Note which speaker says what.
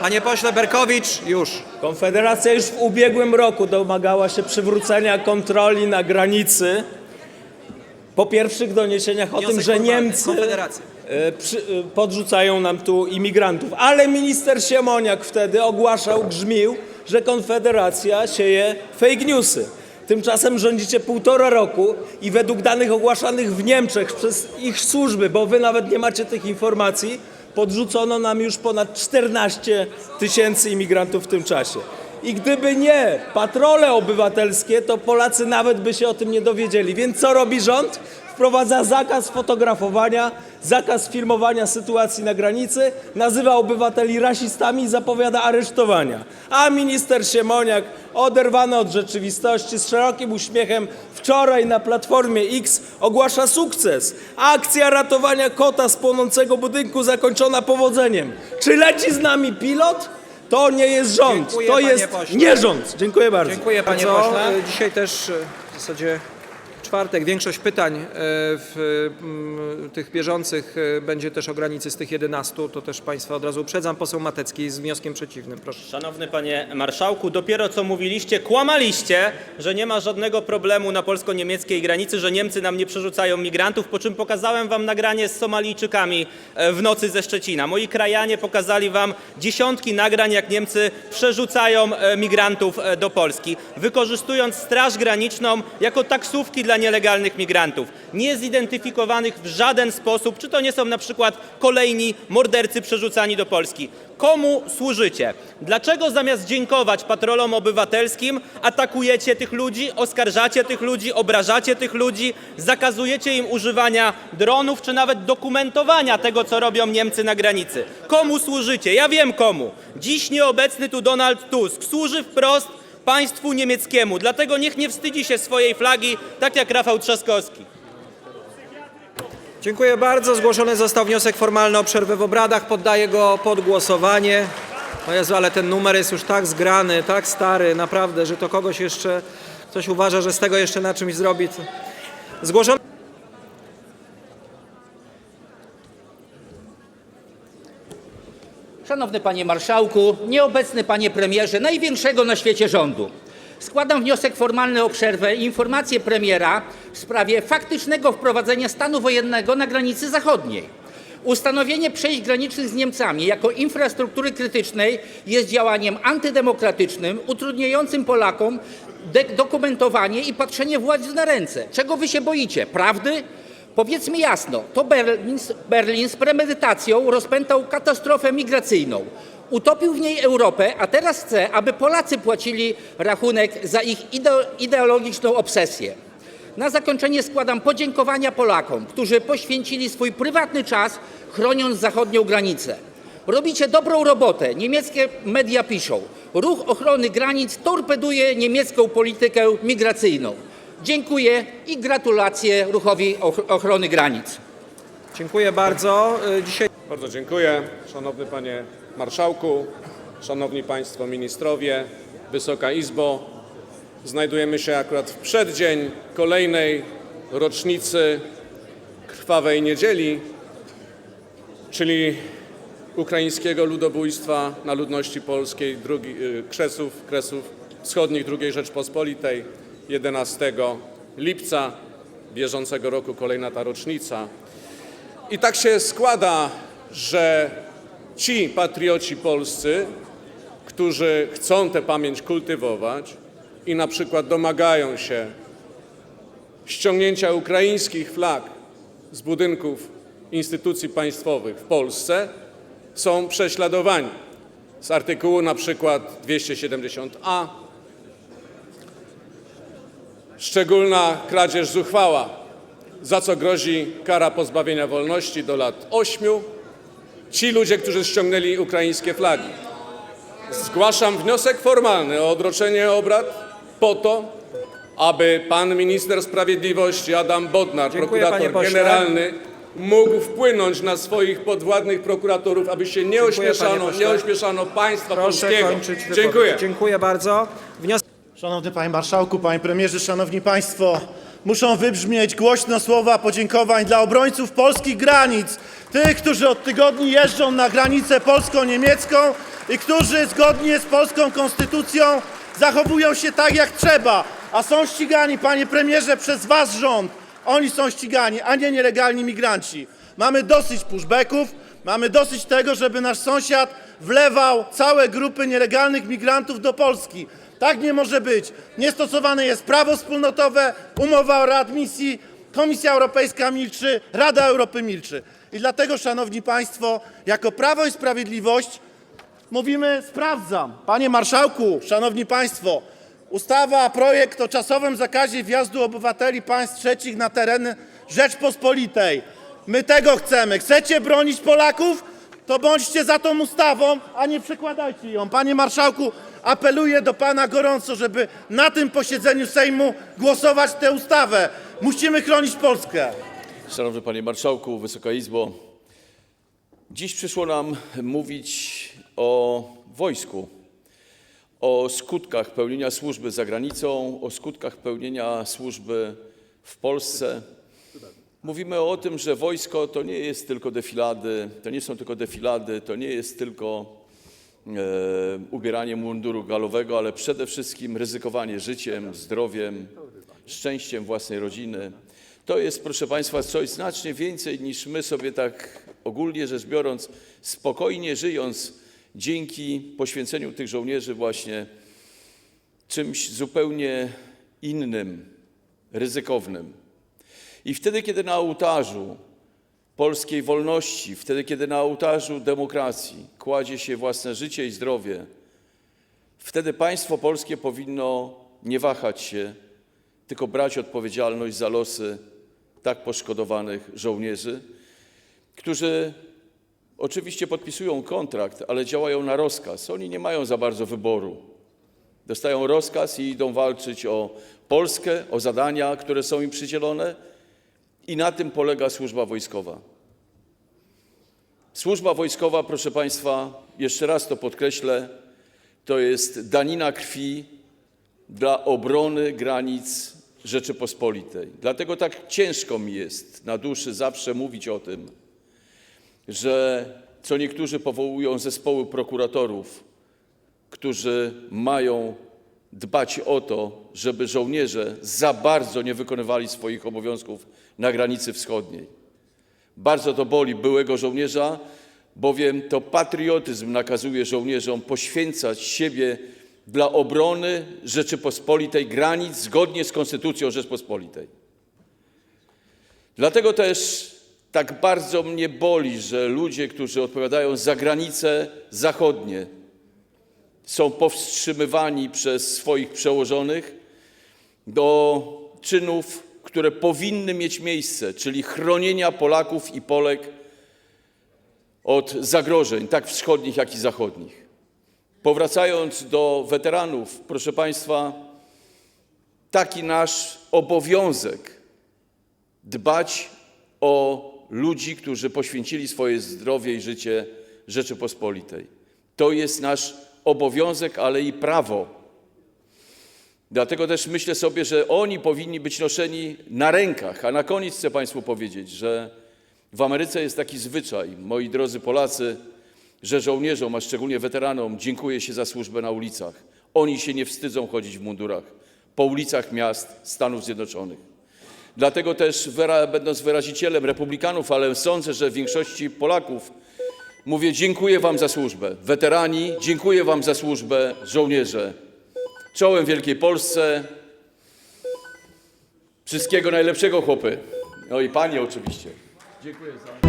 Speaker 1: Panie pośle Berkowicz, już.
Speaker 2: Konfederacja już w ubiegłym roku domagała się przywrócenia kontroli na granicy. Po pierwszych doniesieniach o
Speaker 1: Wniosek
Speaker 2: tym, że
Speaker 1: formalny,
Speaker 2: Niemcy
Speaker 1: Konfederacja.
Speaker 2: e, przy, e, podrzucają nam tu imigrantów. Ale minister Siemoniak wtedy ogłaszał, grzmił, że Konfederacja sieje fake newsy. Tymczasem rządzicie półtora roku i według danych ogłaszanych w Niemczech przez ich służby, bo wy nawet nie macie tych informacji, podrzucono nam już ponad 14 tysięcy imigrantów w tym czasie. I gdyby nie patrole obywatelskie, to Polacy nawet by się o tym nie dowiedzieli. Więc co robi rząd? Wprowadza zakaz fotografowania, zakaz filmowania sytuacji na granicy, nazywa obywateli rasistami i zapowiada aresztowania. A minister Siemoniak, oderwany od rzeczywistości, z szerokim uśmiechem wczoraj na Platformie X ogłasza sukces. Akcja ratowania kota z płonącego budynku zakończona powodzeniem. Czy leci z nami pilot? To nie jest rząd,
Speaker 1: Dziękuję,
Speaker 2: to
Speaker 1: panie
Speaker 2: jest
Speaker 1: pośle.
Speaker 2: nie rząd. Dziękuję bardzo.
Speaker 1: Dziękuję panie pośle. Dzisiaj też e, w zasadzie czwartek, większość pytań e, w mm, tych bieżących e, będzie też o granicy z tych 11. To też Państwa od razu uprzedzam. Poseł Matecki z wnioskiem przeciwnym. Proszę.
Speaker 3: Szanowny panie marszałku, dopiero co mówiliście, kłamaliście, że nie ma żadnego problemu na polsko-niemieckiej granicy, że Niemcy nam nie przerzucają migrantów, po czym pokazałem wam nagranie z Somalijczykami e, w nocy ze Szczecina. Moi krajanie pokazali wam dziesiątki nagrań, jak Niemcy przerzucają migrantów do Polski, wykorzystując Straż Graniczną jako taksówki dla nielegalnych migrantów, niezidentyfikowanych w żaden sposób, czy to nie są na przykład kolejni mordercy przerzucani do Polski. Komu służycie? Dlaczego zamiast dziękować patrolom obywatelskim atakujecie tych ludzi, oskarżacie tych ludzi, obrażacie tych ludzi, zakazujecie im używania dronów czy nawet dokumentowania tego, co robią Niemcy na granicy? Komu służycie? Ja wiem komu. Dziś nieobecny tu Donald Tusk służy wprost państwu niemieckiemu, dlatego niech nie wstydzi się swojej flagi, tak jak Rafał Trzaskowski.
Speaker 1: Dziękuję bardzo. Zgłoszony został wniosek formalny o przerwę w obradach. Poddaję go pod głosowanie. O Jezu, ale ten numer jest już tak zgrany, tak stary, naprawdę, że to kogoś jeszcze, ktoś uważa, że z tego jeszcze na czymś zrobi. To... Zgłoszony...
Speaker 4: Szanowny Panie Marszałku, nieobecny Panie Premierze największego na świecie rządu. Składam wniosek formalny o przerwę i informację premiera w sprawie faktycznego wprowadzenia stanu wojennego na granicy zachodniej. Ustanowienie przejść granicznych z Niemcami jako infrastruktury krytycznej jest działaniem antydemokratycznym, utrudniającym Polakom dokumentowanie i patrzenie władzy na ręce. Czego wy się boicie? Prawdy? Powiedzmy jasno, to Berlin, z premedytacją rozpętał katastrofę migracyjną. Utopił w niej Europę, a teraz chce, aby Polacy płacili rachunek za ich ideo- ideologiczną obsesję. Na zakończenie składam podziękowania Polakom, którzy poświęcili swój prywatny czas chroniąc zachodnią granicę. Robicie dobrą robotę. Niemieckie media piszą. Ruch ochrony granic torpeduje niemiecką politykę migracyjną. Dziękuję i gratulacje ruchowi Och- ochrony granic.
Speaker 1: Dziękuję bardzo. Y, Dzisiaj
Speaker 5: Bardzo dziękuję. Szanowny Panie Marszałku, Szanowni Państwo Ministrowie, Wysoka Izbo. Znajdujemy się akurat w przeddzień kolejnej rocznicy Krwawej Niedzieli, czyli ukraińskiego ludobójstwa na ludności polskiej drugi, y, Kresów, Kresów Wschodnich II Rzeczpospolitej 11 lipca bieżącego roku kolejna ta rocznica. I tak się składa, że ci patrioci polscy, którzy chcą tę pamięć kultywować i na przykład domagają się ściągnięcia ukraińskich flag z budynków instytucji państwowych w Polsce, są prześladowani. Z artykułu na przykład 270a szczególna kradzież zuchwała za co grozi kara pozbawienia wolności do lat 8. Ci ludzie, którzy ściągnęli ukraińskie flagi. Zgłaszam wniosek formalny o odroczenie obrad po to, aby pan minister sprawiedliwości Adam Bodnar,
Speaker 1: Dziękuję,
Speaker 5: prokurator generalny, mógł wpłynąć na swoich podwładnych prokuratorów, aby się nie
Speaker 1: Dziękuję,
Speaker 5: ośmieszano, nie ośmieszano państwa
Speaker 1: proszę
Speaker 5: polskiego.
Speaker 1: kończyć
Speaker 5: Dziękuję.
Speaker 1: Dziękuję bardzo. Wniosek
Speaker 6: Szanowny Panie Marszałku, Panie Premierze, Szanowni Państwo, muszą wybrzmieć głośno słowa podziękowań dla obrońców polskich granic, tych, którzy od tygodni jeżdżą na granicę polsko-niemiecką i którzy zgodnie z polską konstytucją zachowują się tak jak trzeba, a są ścigani, panie premierze, przez wasz rząd. Oni są ścigani, a nie nielegalni migranci. Mamy dosyć pushbacków, mamy dosyć tego, żeby nasz sąsiad wlewał całe grupy nielegalnych migrantów do Polski. Tak nie może być. Niestosowane jest prawo wspólnotowe, umowa o readmisji, Komisja Europejska milczy, Rada Europy milczy. I dlatego, szanowni państwo, jako Prawo i Sprawiedliwość mówimy sprawdzam. Panie marszałku, szanowni państwo, ustawa, projekt o czasowym zakazie wjazdu obywateli państw trzecich na tereny Rzeczpospolitej. My tego chcemy. Chcecie bronić Polaków? To bądźcie za tą ustawą, a nie przekładajcie ją. Panie marszałku, apeluję do pana gorąco, żeby na tym posiedzeniu Sejmu głosować tę ustawę. Musimy chronić Polskę.
Speaker 7: Szanowny Panie Marszałku, Wysoka Izbo. Dziś przyszło nam mówić o wojsku, o skutkach pełnienia służby za granicą, o skutkach pełnienia służby w Polsce. Mówimy o tym, że wojsko to nie jest tylko defilady, to nie są tylko defilady, to nie jest tylko ubieranie munduru galowego, ale przede wszystkim ryzykowanie życiem, zdrowiem, szczęściem własnej rodziny. To jest, proszę Państwa, coś znacznie więcej niż my sobie tak ogólnie rzecz biorąc, spokojnie żyjąc, dzięki poświęceniu tych żołnierzy właśnie czymś zupełnie innym, ryzykownym. I wtedy, kiedy na ołtarzu polskiej wolności, wtedy, kiedy na ołtarzu demokracji kładzie się własne życie i zdrowie, wtedy państwo polskie powinno nie wahać się, tylko brać odpowiedzialność za losy tak poszkodowanych żołnierzy, którzy oczywiście podpisują kontrakt, ale działają na rozkaz. Oni nie mają za bardzo wyboru. Dostają rozkaz i idą walczyć o Polskę, o zadania, które są im przydzielone, i na tym polega służba wojskowa. Służba wojskowa, proszę Państwa, jeszcze raz to podkreślę, to jest danina krwi dla obrony granic Rzeczypospolitej. Dlatego tak ciężko mi jest na duszy zawsze mówić o tym, że co niektórzy powołują zespoły prokuratorów, którzy mają dbać o to, żeby żołnierze za bardzo nie wykonywali swoich obowiązków na granicy wschodniej. Bardzo to boli byłego żołnierza, bowiem to patriotyzm nakazuje żołnierzom poświęcać siebie dla obrony Rzeczypospolitej granic zgodnie z Konstytucją Rzeczypospolitej. Dlatego też tak bardzo mnie boli, że ludzie, którzy odpowiadają za granice zachodnie, są powstrzymywani przez swoich przełożonych do czynów, które powinny mieć miejsce, czyli chronienia Polaków i Polek od zagrożeń, tak wschodnich, jak i zachodnich. Powracając do weteranów, proszę Państwa, taki nasz obowiązek dbać o ludzi, którzy poświęcili swoje zdrowie i życie Rzeczypospolitej. To jest nasz obowiązek, ale i prawo. Dlatego też myślę sobie, że oni powinni być noszeni na rękach. A na koniec chcę Państwu powiedzieć, że w Ameryce jest taki zwyczaj, moi drodzy Polacy, że żołnierzom, a szczególnie weteranom, dziękuję się za służbę na ulicach. Oni się nie wstydzą chodzić w mundurach po ulicach miast Stanów Zjednoczonych. Dlatego też, będąc wyrazicielem republikanów, ale sądzę, że większości Polaków, mówię dziękuję Wam za służbę. Weterani, dziękuję Wam za służbę, żołnierze. Czołem Wielkiej Polsce. Wszystkiego najlepszego, chłopy. No i panie oczywiście. Dziękuję za...